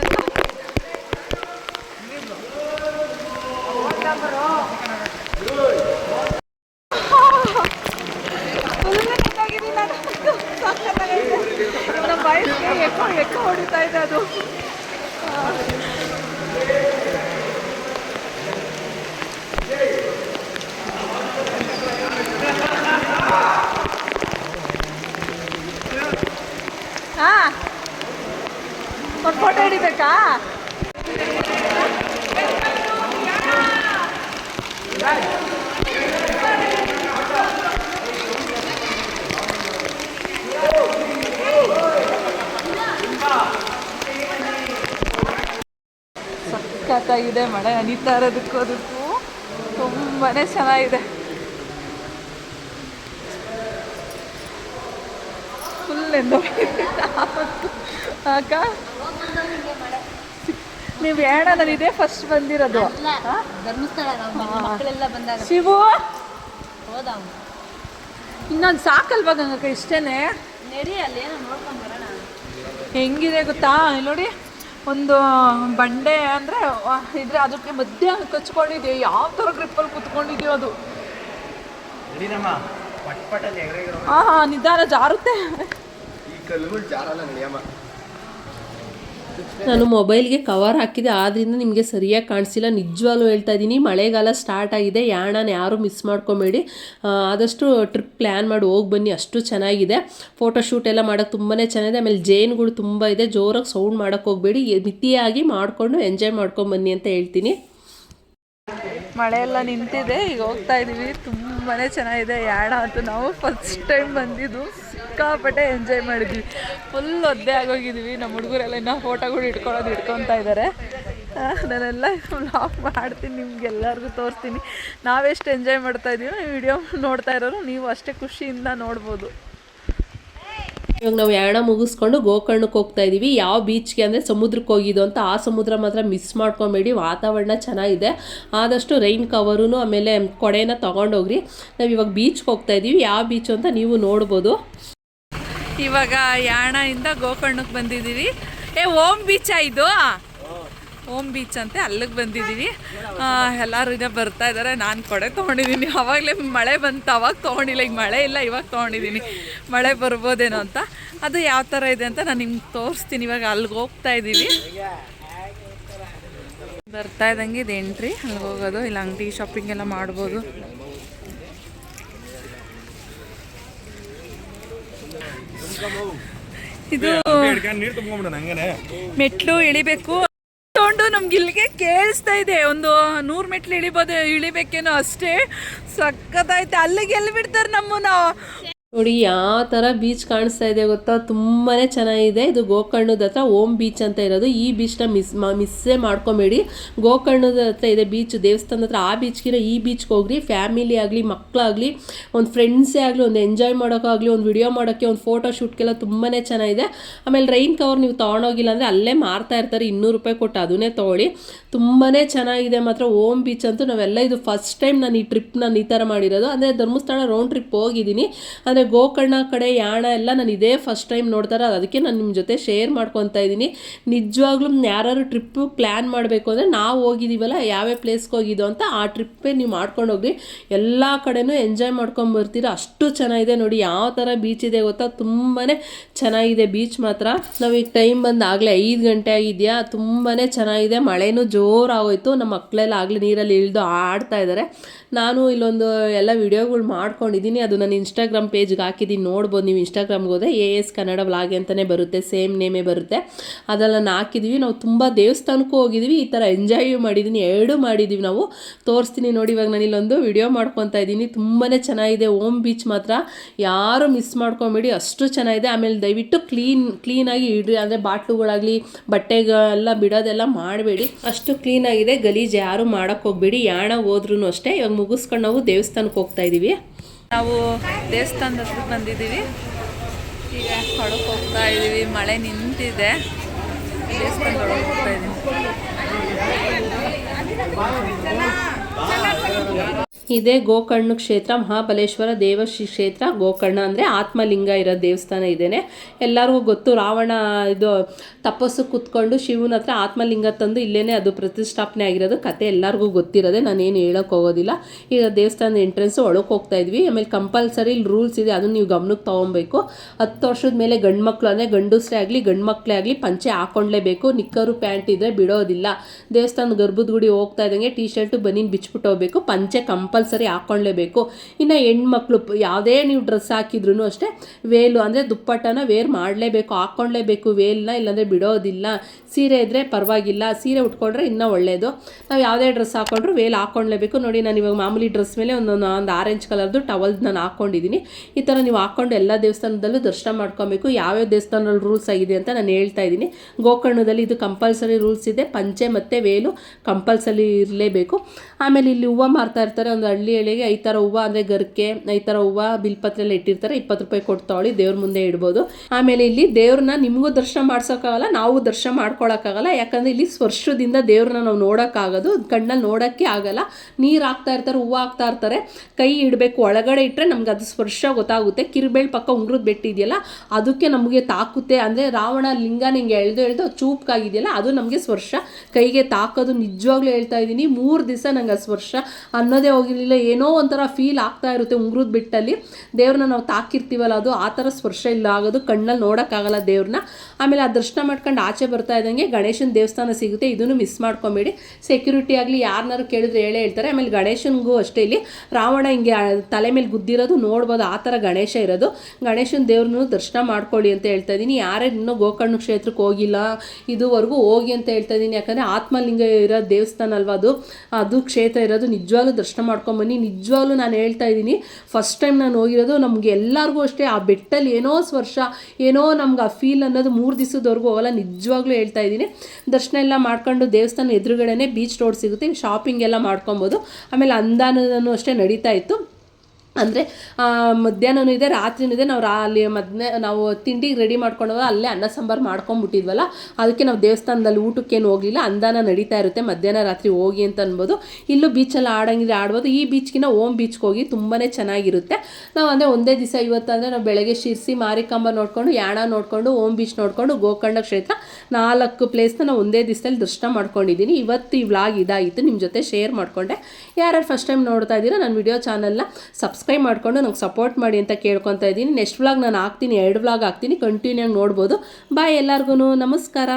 ಇದೆ ಮಳೆ ಅನಿತಾ ಇರೋದಕ್ಕೂ ಅದಕ್ಕೂ ತುಂಬಾ ಚೆನ್ನಾಗಿದೆ. ಫುಲ್ ಎಂದು ಅಕ್ಕ ನೀವು ಹೇಳ ನಾನು ಇದೇ ಫಸ್ಟ್ ಬಂದಿರೋದು. ಧರ್ಮಸ್ಥಳ ಶಿವು! ಇನ್ನೊಂದು ಸಾಕಲ್ವಾ ಗಂಗಕ್ಕ ಇಷ್ಟೇನೆ. ಹೆಂಗಿದೆ ಗೊತ್ತಾ? ನೋಡಿ. ಒಂದು ಬಂಡೆ ಅಂದರೆ ಇದ್ರೆ ಅದಕ್ಕೆ ಮಧ್ಯ ಕಚ್ಕೊಂಡಿದ್ಯೋ? ಯಾವ ಥರ ಗ್ರಿಪ್ಪಲ್ಲಿ ಕುತ್ಕೊಂಡಿದ್ಯೋ ಅದು? ಹಾಂ ಹಾಂ ನಿಧಾನ ಜಾರುತ್ತೆ. ನಾನು ಮೊಬೈಲ್ಗೆ ಕವರ್ ಹಾಕಿದೆ ಆದ್ದರಿಂದ ನಿಮಗೆ ಸರಿಯಾಗಿ ಕಾಣಿಸಿಲ್ಲ. ನಿಜವಾಗ್ಲೂ ಹೇಳ್ತಾ ಇದ್ದೀನಿ ಮಳೆಗಾಲ ಸ್ಟಾರ್ಟ್ ಆಗಿದೆ, ಯಾಣನ ಯಾರು ಮಿಸ್ ಮಾಡ್ಕೊಬೇಡಿ. ಆದಷ್ಟು ಟ್ರಿಪ್ ಪ್ಲ್ಯಾನ್ ಮಾಡಿ ಹೋಗಿ ಬನ್ನಿ, ಅಷ್ಟು ಚೆನ್ನಾಗಿದೆ. ಫೋಟೋ ಶೂಟ್ ಎಲ್ಲ ಮಾಡೋಕ್ಕೆ ತುಂಬಾ ಚೆನ್ನಾಗಿದೆ. ಆಮೇಲೆ ಜೇನುಗಳು ತುಂಬ ಇದೆ. ಜೋರಾಗಿ ಸೌಂಡ್ ಮಾಡೋಕ್ಕೆ ಹೋಗಬೇಡಿ. ಮಿತಿಯಾಗಿ ಮಾಡಿಕೊಂಡು ಎಂಜಾಯ್ ಮಾಡ್ಕೊಂಡು ಬನ್ನಿ ಅಂತ ಹೇಳ್ತೀನಿ. ಮಳೆ ಎಲ್ಲ ನಿಂತಿದೆ. ಈಗ ಹೋಗ್ತಾ ಇದ್ದೀವಿ ತುಂಬಾ ಚೆನ್ನಾಗಿದೆ ಯಾಣ ಅಂತ ನಾವು ಫಸ್ಟ್ ಟೈಮ್ ಬಂದಿದ್ದು. ಸಿಕ್ಕಾಪಟ್ಟೆ ಎಂಜಾಯ್ ಮಾಡಿದ್ವಿ. ಫುಲ್ ಒದ್ದೆ ಆಗೋಗಿದ್ವಿ. ನಮ್ಮ ಹುಡುಗರೆಲ್ಲ ಇನ್ನೂ ಫೋಟೋಗಳು ಇಟ್ಕೊಳ್ಳೋದು ಇಟ್ಕೊತಾ ಇದ್ದಾರೆ ನಾನೆಲ್ಲ ವ್ಲಾಗ್ ಮಾಡ್ತೀನಿ, ನಿಮ್ಗೆಲ್ಲರಿಗೂ ತೋರಿಸ್ತೀನಿ. ನಾವೆಷ್ಟು ಎಂಜಾಯ್ ಮಾಡ್ತಾ ಇದೀವೋ ಈ ವಿಡಿಯೋ ನೋಡ್ತಾ ಇರೋರು, ನೀವು ಅಷ್ಟೇ ಖುಷಿಯಿಂದ ನೋಡ್ಬೋದು. ಇವಾಗ ನಾವು ಯಾಣ ಮುಗಿಸ್ಕೊಂಡು ಗೋಕರ್ಣಕ್ಕೆ ಹೋಗ್ತಾ ಇದ್ದೀವಿ ಯಾವ ಬೀಚ್ಗೆ ಅಂದರೆ ಸಮುದ್ರಕ್ಕೆ ಹೋಗಿದ್ದು ಅಂತ ಆ ಸಮುದ್ರ ಮಾತ್ರ ಮಿಸ್ ಮಾಡ್ಕೊಬೇಡಿ. ವಾತಾವರಣ ಚೆನ್ನಾಗಿದೆ. ಆದಷ್ಟು ರೈನ್ ಕವರು ಆಮೇಲೆ ಕೊಡೆನ ತೊಗೊಂಡೋಗ್ರಿ. ನಾವು ಇವಾಗ ಬೀಚ್ಗೆ ಹೋಗ್ತಾ ಇದ್ದೀವಿ ಯಾವ ಬೀಚು ಅಂತ ನೀವು ನೋಡ್ಬೋದು. ಇವಾಗ ಯಾಣದಿಂದ ಗೋಕರ್ಣಕ್ಕೆ ಬಂದಿದ್ದೀವಿ. ಏ ಓಮ್ ಬೀಚಾ ಇದು? ಓಮ್ ಬೀಚ್ ಅಂತೆ, ಅಲ್ಲಿಗೆ ಬಂದಿದ್ದೀವಿ. ಎಲ್ಲರೂ ಇದೇ ಬರ್ತಾ ಇದ್ದಾರೆ ನಾನು ಕೊಡೆ ತೊಗೊಂಡಿದ್ದೀನಿ. ಅವಾಗಲೇ ಮಳೆ ಬಂತು, ಅವಾಗ ತೊಗೊಂಡಿಲ್ಲ. ಈಗ ಮಳೆ ಇಲ್ಲ, ಇವಾಗ ತೊಗೊಂಡಿದ್ದೀನಿ. ಮಳೆ ಬರ್ಬೋದೇನೋ ಅಂತ. ಅದು ಯಾವ ಥರ ಇದೆ ಅಂತ ನಾನು ನಿಮ್ಗೆ ತೋರಿಸ್ತೀನಿ. ಇವಾಗ ಅಲ್ಲಿಗೆ ಹೋಗ್ತಾ ಇದ್ದೀವಿ. ಬರ್ತಾ ಇದ್ದಂಗೆ ಇದು ಎಂಟ್ರಿ ಅಲ್ಲಿಗೆ ಹೋಗೋದು. ಇಲ್ಲ ಅಂಗಡಿ ಶಾಪಿಂಗ್ ಎಲ್ಲ ಮಾಡ್ಬೋದು. ಇದು ಮೆಟ್ಲು ಇಳಿಬೇಕು. ತಗೊಂಡು ನಮ್ಗೆ ಇಲ್ಲಿಗೆ ಕೇಳಿಸ್ತಾ ಇದೆ. ಒಂದು ನೂರು ಮೆಟ್ಲು ಇಳಿಬೋದು ಇಳಿಬೇಕೇನೋ ಅಷ್ಟೇ. ಸಕ್ಕತ್ತಾಯ್ತು ಅಲ್ಲಿಗೆ ಎಲ್ಲಿ ಬಿಡ್ತಾರೆ ನಮ್ಮನ್ನ? ನೋಡಿ, ಯಾವ ಥರ ಬೀಚ್ ಕಾಣಿಸ್ತಾ ಇದೆ ಗೊತ್ತಾ? ತುಂಬಾ ಚೆನ್ನಾಗಿದೆ. ಇದು ಗೋಕರ್ಣದ ಹತ್ರ ಓಮ್ ಬೀಚ್ ಅಂತ ಇರೋದು. ಈ ಬೀಚ್ನ ಮಿಸ್ ಮಿಸ್ಸೇ ಮಾಡ್ಕೊಬೇಡಿ. ಗೋಕರ್ಣದ ಹತ್ರ ಇದೆ ಬೀಚ್ ದೇವಸ್ಥಾನದ ಹತ್ರ ಆ ಬೀಚ್ಗಿರೋ ಈ ಬೀಚ್ಗೆ ಹೋಗ್ರಿ. ಫ್ಯಾಮಿಲಿ ಆಗಲಿ ಮಕ್ಕಳಾಗಲಿ ಒಂದು ಫ್ರೆಂಡ್ಸೇ ಆಗಲಿ, ಒಂದು ಎಂಜಾಯ್ ಮಾಡೋಕ್ಕಾಗಲಿ ಒಂದು ವಿಡಿಯೋ ಮಾಡೋಕ್ಕೆ, ಒಂದು ಫೋಟೋ ಶೂಟ್ಗೆಲ್ಲ ತುಂಬಾ ಚೆನ್ನಾಗಿದೆ. ಆಮೇಲೆ ರೈನ್ ಕವರ್ ನೀವು ತೊಗೊಂಡೋಗಿಲ್ಲ ಅಂದರೆ ಅಲ್ಲೇ ಮಾರ್ತಾ ಇರ್ತಾರೆ. ಇನ್ನೂರು ರೂಪಾಯಿ ಕೊಟ್ಟು ಅದನ್ನೇ ತೊಗೊಳ್ಳಿ. ತುಂಬಾ ಚೆನ್ನಾಗಿದೆ. ಮಾತ್ರ ಓಮ್ ಬೀಚ್ ಅಂತೂ ನಾವೆಲ್ಲ ಇದು ಫಸ್ಟ್ ಟೈಮ್ ನಾನು ಈ ಟ್ರಿಪ್ ನಾನು ಈ ಥರ ಮಾಡಿರೋದು. ಅಂದರೆ ಧರ್ಮಸ್ಥಳ ರೌಂಡ್ ಟ್ರಿಪ್ ಹೋಗಿದ್ದೀನಿ. ಅಂದರೆ ಗೋಕರ್ಣ ಕಡೆ, ಯಾಣ ಎಲ್ಲ ನಾನು ಇದೇ ಫಸ್ಟ್ ಟೈಮ್ ನೋಡ್ತಾರೆ. ಅದಕ್ಕೆ ನಾನು ನಿಮ್ಮ ಜೊತೆ ಶೇರ್ ಮಾಡ್ಕೊತಾ ಇದ್ದೀನಿ. ನಿಜವಾಗ್ಲೂ ಯಾರು ಟ್ರಿಪ್ಪು ಪ್ಲ್ಯಾನ್ ಮಾಡಬೇಕು ಅಂದರೆ ನಾವು ಹೋಗಿದ್ದೀವಲ್ಲ ಯಾವ್ಯಾವ ಪ್ಲೇಸ್ಗೆ ಹೋಗಿದ್ದೋ ಅಂತ ಆ ಟ್ರಿಪ್ಪೇ ನೀವು ಮಾಡ್ಕೊಂಡು ಹೋಗ್ರಿ. ಎಲ್ಲ ಕಡೆನೂ ಎಂಜಾಯ್ ಮಾಡ್ಕೊಂಡು ಬರ್ತೀರ. ಅಷ್ಟು ಚೆನ್ನಾಗಿದೆ ನೋಡಿ. ಯಾವ ಥರ ಬೀಚ್ ಇದೆ ಗೊತ್ತಾ? ತುಂಬಾ ಚೆನ್ನಾಗಿದೆ. ಬೀಚ್ ಮಾತ್ರ. ನಾವೀಗ ಟೈಮ್ ಬಂದು ಆಗಲೇ ಐದು ಗಂಟೆ ಆಗಿದೆಯಾ? ತುಂಬಾ ಚೆನ್ನಾಗಿದೆ. ಮಳೆನೂ ಜೋರಾಗೋಯ್ತು ನಮ್ಮ ಮಕ್ಕಳೆಲ್ಲ ಆಗಲೇ ನೀರಲ್ಲಿ ಇಳಿದು ಆಡ್ತಾ ಇದ್ದಾರೆ ನಾನು ಇಲ್ಲೊಂದು ಎಲ್ಲ ವಿಡಿಯೋಗಳು ಮಾಡ್ಕೊಂಡಿದ್ದೀನಿ. ಅದು ನಾನು ಇನ್ಸ್ಟಾಗ್ರಾಮ್ ಪೇಜ್ಗೆ ಹಾಕಿದ್ದೀನಿ. ನೋಡ್ಬೋದು ನೀವು ಇನ್ಸ್ಟಾಗ್ರಾಮ್ಗೆ ಹೋದರೆ ಎ ಎಸ್ ಕನ್ನಡ ವ್ಲಾಗ್ ಅಂತಲೇ ಬರುತ್ತೆ. ಸೇಮ್ ನೇಮೇ ಬರುತ್ತೆ. ಅದೆಲ್ಲ ನಾನು ಹಾಕಿದ್ದೀವಿ ನಾವು ತುಂಬ ದೇವಸ್ಥಾನಕ್ಕೂ ಹೋಗಿದ್ದೀವಿ ಈ ಥರ ಎಂಜಾಯ್ ಮಾಡಿದ್ದೀನಿ ಎರಡೂ ಮಾಡಿದ್ದೀವಿ ನಾವು. ತೋರಿಸ್ತೀನಿ ನೋಡಿ ಇವಾಗ ನಾನು ಇಲ್ಲೊಂದು ವಿಡಿಯೋ ಮಾಡ್ಕೊತಾ ಇದ್ದೀನಿ ತುಂಬಾ ಚೆನ್ನಾಗಿದೆ. ಓಮ್ ಬೀಚ್ ಮಾತ್ರ ಯಾರು ಮಿಸ್ ಮಾಡ್ಕೊಂಬಿಡಿ. ಅಷ್ಟು ಚೆನ್ನಾಗಿದೆ. ಆಮೇಲೆ ದಯವಿಟ್ಟು ಕ್ಲೀನ್ ಕ್ಲೀನಾಗಿ ಇಡ್ರಿ. ಅಂದರೆ ಬಾಟ್ಲುಗಳಾಗಲಿ ಬಟ್ಟೆಗೆಲ್ಲ ಬಿಡೋದೆಲ್ಲ ಮಾಡಬೇಡಿ. ಅಷ್ಟು ಕ್ಲೀನಾಗಿದೆ ಗಲೀಜು ಯಾರು ಮಾಡೋಕ್ಕೆ ಹೋಗ್ಬೇಡಿ. ಯಾಣ ಹೋದ್ರೂ ಅಷ್ಟೇ. ಇವಾಗ ಮುಗಿಸ್ಕೊಂಡು ನಾವು ದೇವಸ್ಥಾನಕ್ಕೆ ಹೋಗ್ತಾ ಇದ್ದೀವಿ ನಾವು ದೇವಸ್ಥಾನದ ಹತ್ರ ಬಂದಿದ್ದೀವಿ. ಈಗ ಹೊಡಕ್ಕೆ ಹೋಗ್ತಾ ಇದ್ದೀವಿ ಮಳೆ ನಿಂತಿದೆ. ದೇವಸ್ಥಾನದೊಳಗೆ ಹೋಗ್ತಾ ಇದ್ದೀವಿ ಇದೇ ಗೋಕರ್ಣ ಕ್ಷೇತ್ರ, ಮಹಾಬಲೇಶ್ವರ ದೇವ ಶ್ರೀ ಕ್ಷೇತ್ರ, ಗೋಕರ್ಣ ಅಂದರೆ ಆತ್ಮಲಿಂಗ ಇರೋ ದೇವಸ್ಥಾನ ಇದೇನೆ. ಎಲ್ಲರಿಗೂ ಗೊತ್ತು, ರಾವಣ ಇದು ತಪಸ್ಸು ಕೂತ್ಕೊಂಡು ಶಿವನ ಹತ್ರ ಆತ್ಮಲಿಂಗ ತಂದು ಇಲ್ಲೇ ಅದು ಪ್ರತಿಷ್ಠಾಪನೆ ಆಗಿರೋದು ಕತೆ ಎಲ್ಲರಿಗೂ ಗೊತ್ತಿರೋದೆ, ನಾನೇನು ಹೇಳೋಕ್ಕೆ ಹೋಗೋದಿಲ್ಲ. ಈಗ ದೇವಸ್ಥಾನದ ಎಂಟ್ರೆನ್ಸ್ ಒಳಗೆ ಹೋಗ್ತಾ ಇದ್ವಿ. ಆಮೇಲೆ ಕಂಪಲ್ಸರಿ ಇಲ್ಲಿ ರೂಲ್ಸ್ ಇದೆ, ಅದನ್ನು ನೀವು ಗಮನಕ್ಕೆ ತೊಗೊಬೇಕು. ಹತ್ತು ವರ್ಷದ ಮೇಲೆ ಗಂಡು ಮಕ್ಕಳು ಅಂದರೆ ಗಂಡುಸ್ರೆ ಆಗಲಿ ಗಂಡು ಮಕ್ಕಳೇ ಆಗಲಿ ಪಂಚೆ ಹಾಕ್ಕೊಂಡ್ಲೇಬೇಕು ನಿಕ್ಕರು ಪ್ಯಾಂಟ್ ಇದ್ದರೆ ಬಿಡೋದಿಲ್ಲ. ದೇವಸ್ಥಾನದ ಗರ್ಭದ ಗುಡಿ ಹೋಗ್ತಾ ಇದ್ದಂಗೆ ಟೀ ಶರ್ಟು ಬನೀನ್ ಬಿಚ್ಬಿಟ್ಟು ಹೋಗ್ಬೇಕು. ಪಂಚೆ ಕಂಪಲ್ ಕಂಪಲ್ಸರಿ ಹಾಕ್ಕೊಳ್ಳೇಬೇಕು. ಇನ್ನು ಹೆಣ್ಮಕ್ಳು ಯಾವುದೇ ನೀವು ಡ್ರೆಸ್ ಹಾಕಿದ್ರೂ ಅಷ್ಟೇ, ವೇಲು ಅಂದರೆ ದುಪ್ಪಟ್ಟನ ವೇರ್ ಮಾಡಲೇಬೇಕು, ಹಾಕ್ಕೊಳ್ಳೇಬೇಕು. ವೇಲ್ನ ಇಲ್ಲಾಂದರೆ ಬಿಡೋದಿಲ್ಲ. ಸೀರೆ ಇದ್ದರೆ ಪರವಾಗಿಲ್ಲ. ಸೀರೆ ಉಟ್ಕೊಂಡ್ರೆ ಇನ್ನೂ ಒಳ್ಳೆಯದು ನಾವು ಯಾವುದೇ ಡ್ರೆಸ್ ಹಾಕ್ಕೊಂಡ್ರು ವೇಲ್ ಹಾಕ್ಕೊಳ್ಳೇಬೇಕು. ನೋಡಿ, ನಾನು ಇವಾಗ ಮಾಮೂಲಿ ಡ್ರೆಸ್ ಮೇಲೆ ಒಂದೊಂದು ಒಂದು ಆರೆಂಜ್ ಕಲರ್ದು ಟವಲ್ ನಾನು ಹಾಕ್ಕೊಂಡಿದ್ದೀನಿ ಈ ಥರ ನೀವು ಹಾಕ್ಕೊಂಡು ಎಲ್ಲ ದೇವಸ್ಥಾನದಲ್ಲೂ ದರ್ಶನ ಮಾಡ್ಕೊಬೇಕು. ಯಾವ್ಯಾವ ದೇವಸ್ಥಾನದಲ್ಲಿ ರೂಲ್ಸ್ ಆಗಿದೆ ಅಂತ ನಾನು ಹೇಳ್ತಾ ಇದ್ದೀನಿ. ಗೋಕರ್ಣದಲ್ಲಿ ಇದು ಕಂಪಲ್ಸರಿ ರೂಲ್ಸ್ ಇದೆ. ಪಂಚೆ ಮತ್ತು ವೇಲು ಕಂಪಲ್ಸರಿ ಇರಲೇಬೇಕು. ಆಮೇಲೆ ಇಲ್ಲಿ ಹೂವು ಮಾರ್ತಾ ಇರ್ತಾರೆ, ಒಂದು ಹಳ್ಳಿ ಹಳ್ಳಿಗೆ ಈ ಥರ ಹೂವು ಅಂದರೆ ಗರ್ಕೆ ಈ ಥರ ಹೂವು ಬಿಲ್ಪತ್ರೆ ಇಟ್ಟಿರ್ತಾರೆ. ಇಪ್ಪತ್ತು ರೂಪಾಯಿ ಕೊಟ್ಟು ದೇವ್ರ ಮುಂದೆ ಇಡ್ಬೋದು. ಆಮೇಲೆ ಇಲ್ಲಿ ದೇವ್ರನ್ನ ನಿಮಗೂ ದರ್ಶನ ಮಾಡ್ಸೋಕ್ಕಾಗಲ್ಲ, ನಾವು ದರ್ಶನ ಮಾಡ್ಕೊಳಕ್ಕಾಗಲ್ಲ. ಯಾಕಂದ್ರೆ ಇಲ್ಲಿ ಸ್ಪರ್ಶದಿಂದ ದೇವ್ರನ್ನ ನಾವು ನೋಡೋಕ್ಕಾಗೋದು. ಕಣ್ಣಲ್ಲಿ ನೋಡೋಕ್ಕೆ ಆಗಲ್ಲ. ನೀರು ಹಾಕ್ತಾ ಇರ್ತಾರೆ, ಹೂವು ಹಾಕ್ತಾ ಇರ್ತಾರೆ. ಕೈ ಇಡಬೇಕು, ಒಳಗಡೆ ಇಟ್ಟರೆ ನಮ್ಗೆ ಅದು ಸ್ಪರ್ಶ ಗೊತ್ತಾಗುತ್ತೆ. ಕಿರ್ಬೇಳ್ ಪಕ್ಕ ಉಂಗ್ರದ ಬೆಟ್ಟಿದೆಯಲ್ಲ ಅದಕ್ಕೆ ನಮಗೆ ತಾಕುತ್ತೆ. ಅಂದರೆ ರಾವಣ ಲಿಂಗ ನಿಂಗೆ ಎಳ್ದು ಎಳ್ದು ಚೂಪ್ಕಾಗಿದೆಯಲ್ಲ, ಅದು ನಮಗೆ ಸ್ಪರ್ಶ. ಕೈಗೆ ತಾಕೋದು ನಿಜವಾಗ್ಲೂ ಹೇಳ್ತಾ ಇದ್ದೀನಿ. ಮೂರು ದಿವಸ ನಂಗೆ ಸ್ಪರ್ಶ ಅನ್ನೋದೇ ಹೋಗಿರಲಿಲ್ಲ ಏನೋ ಒಂಥರ ಫೀಲ್ ಆಗ್ತಾ ಇರುತ್ತೆ ಉಂಗ್ರದ ಬಿಟ್ಟಲ್ಲಿ. ದೇವ್ರನ್ನ ನಾವು ತಾಕಿರ್ತೀವಲ್ಲ, ಅದು ಆ ಥರ ಸ್ಪರ್ಶ ಇಲ್ಲ, ಆಗೋದು ಕಣ್ಣಲ್ಲಿ ನೋಡೋಕ್ಕಾಗಲ್ಲ ದೇವ್ರನ್ನ. ಆಮೇಲೆ ಆ ದರ್ಶನ ಮಾಡ್ಕೊಂಡು ಆಚೆ ಬರ್ತಾ ಇದ್ದಂಗೆ ಗಣೇಶನ ದೇವಸ್ಥಾನ ಸಿಗುತ್ತೆ, ಇದನ್ನು ಮಿಸ್ ಮಾಡ್ಕೊಬೇಡಿ. ಸೆಕ್ಯೂರಿಟಿ ಆಗಲಿ ಯಾರನ್ನಾರು ಕೇಳಿದ್ರೆ ಹೇಳೇ ಹೇಳ್ತಾರೆ. ಆಮೇಲೆ ಗಣೇಶನಿಗೂ ಅಷ್ಟೇ ಇಲ್ಲಿ. ರಾವಣ ಹಿಂಗೆ ತಲೆ ಮೇಲೆ ಗುದ್ದಿರೋದು ನೋಡ್ಬೋದು, ಆ ಥರ ಗಣೇಶ ಇರೋದು. ಗಣೇಶನ ದೇವ್ರನ್ನೂ ದರ್ಶನ ಮಾಡ್ಕೊಳ್ಳಿ ಅಂತ ಹೇಳ್ತಾ ಇದ್ದೀನಿ. ಯಾರೇ ಇನ್ನೂ ಗೋಕರ್ಣ ಕ್ಷೇತ್ರಕ್ಕೆ ಹೋಗಿಲ್ಲ, ಇದುವರೆಗೂ ಹೋಗಿ ಅಂತ ಹೇಳ್ತಾ ಇದ್ದೀನಿ. ಯಾಕಂದರೆ ಆತ್ಮಲಿಂಗ ಇರೋ ದೇವಸ್ಥಾನ ಅಲ್ವಾ ಅದು? ಅದು ಕ್ಷೇತ್ರ ಇರೋದು, ನಿಜವಾಗ್ಲೂ ದರ್ಶನ ಮಾಡ್ಕೊಂಬನ್ನಿ. ನಿಜವಾಗ್ಲೂ ನಾನು ಹೇಳ್ತಾ ಇದ್ದೀನಿ ಫಸ್ಟ್ ಟೈಮ್ ನಾನು ಹೋಗಿರೋದು ನಮ್ಗೆ ಎಲ್ಲರಿಗೂ ಅಷ್ಟೇ, ಆ ಬೆಟ್ಟಲ್ಲಿ ಏನೋ ಸ್ವರ್ಷ ಏನೋ ನಮ್ಗೆ ಆ ಫೀಲ್ ಅನ್ನೋದು ಮೂರು ದಿವಸದವರೆಗೂ ಹೋಗಲ್ಲ, ನಿಜವಾಗ್ಲೂ ಹೇಳ್ತಾ ಇದ್ದೀನಿ. ದರ್ಶನ ಎಲ್ಲ ಮಾಡ್ಕೊಂಡು ದೇವಸ್ಥಾನ ಎದುರುಗಡೆನೇ ಬೀಚ್ ರೋಡ್ ಸಿಗುತ್ತೆ ಶಾಪಿಂಗ್ ಎಲ್ಲ ಮಾಡ್ಕೊಬೋದು. ಆಮೇಲೆ ಅಂದಾನೂ ಅಷ್ಟೇ ನಡೀತಾ ಇತ್ತು. ಅಂದರೆ ಮಧ್ಯಾಹ್ನವೂ ಇದೆ, ರಾತ್ರಿನೂ ಇದೆ. ನಾವು ರಾ ಅಲ್ಲಿ ಮಧ್ಯ ನಾವು ತಿಂಡಿಗೆ ರೆಡಿ ಮಾಡ್ಕೊಂಡಾಗ ಅಲ್ಲೇ ಅನ್ನ ಸಾಂಬಾರು ಮಾಡ್ಕೊಂಬಿಟ್ಟಿದ್ವಲ್ಲ, ಅದಕ್ಕೆ ನಾವು ದೇವಸ್ಥಾನದಲ್ಲಿ ಊಟಕ್ಕೇನು ಹೋಗಲಿಲ್ಲ. ಅಂದಾನ ನಡೀತಾ ಇರುತ್ತೆ, ಮಧ್ಯಾಹ್ನ ರಾತ್ರಿ ಹೋಗಿ ಅಂತ ಅನ್ಬೋದು. ಇಲ್ಲೂ ಬೀಚಲ್ಲಿ ಆಡಂಗಿದ್ರೆ ಆಡ್ಬೋದು. ಈ ಬೀಚ್ಗಿನ ಓಮ್ ಬೀಚ್ಗೆ ಹೋಗಿ ತುಂಬಾ ಚೆನ್ನಾಗಿರುತ್ತೆ. ನಾವು ಅಂದರೆ ಒಂದೇ ದಿವಸ ಇವತ್ತು ಅಂದರೆ ನಾವು ಬೆಳಗ್ಗೆ ಶಿರ್ಸಿ, ಮಾರಿಕಾಂಬ ನೋಡಿಕೊಂಡು, ಯಾಣ ನೋಡಿಕೊಂಡು, ಓಮ್ ಬೀಚ್ ನೋಡಿಕೊಂಡು, ಗೋಕರ್ಣ ಕ್ಷೇತ್ರ ನಾಲ್ಕು ಪ್ಲೇಸ್ನ ನಾವು ಒಂದೇ ದಿವಸದಲ್ಲಿ ದರ್ಶನ ಮಾಡ್ಕೊಂಡಿದ್ದೀನಿ ಇವತ್ತು ಈ ವ್ಲಾಗ್ ಇದಾಯಿತು. ನಿಮ್ಮ ಜೊತೆ ಶೇರ್ ಮಾಡಿಕೊಂಡೆ. ಯಾರು ಫಸ್ಟ್ ಟೈಮ್ ನೋಡ್ತಾ ಇದ್ದೀರಾ ನನ್ನ ವಿಡಿಯೋ ಚಾನಲ್ನ ಸಬ್ಸ್ಕ್ರೈಬ್ ಮಾಡಿಕೊಂಡು ನಂಗೆ ಸಪೋರ್ಟ್ ಮಾಡಿ ಅಂತ ಕೇಳ್ಕೊತಾ ಇದ್ದೀನಿ. ನೆಕ್ಸ್ಟ್ ವ್ಲಾಗ್ ನಾನು ಹಾಕ್ತೀನಿ, ಎರಡು ವ್ಲಾಗ್ ಹಾಕ್ತೀನಿ. ಕಂಟಿನ್ಯೂ ಆಗಿ ನೋಡ್ಬೋದು. ಬಾಯ್ ಎಲ್ಲರಿಗೂ ನಮಸ್ಕಾರ.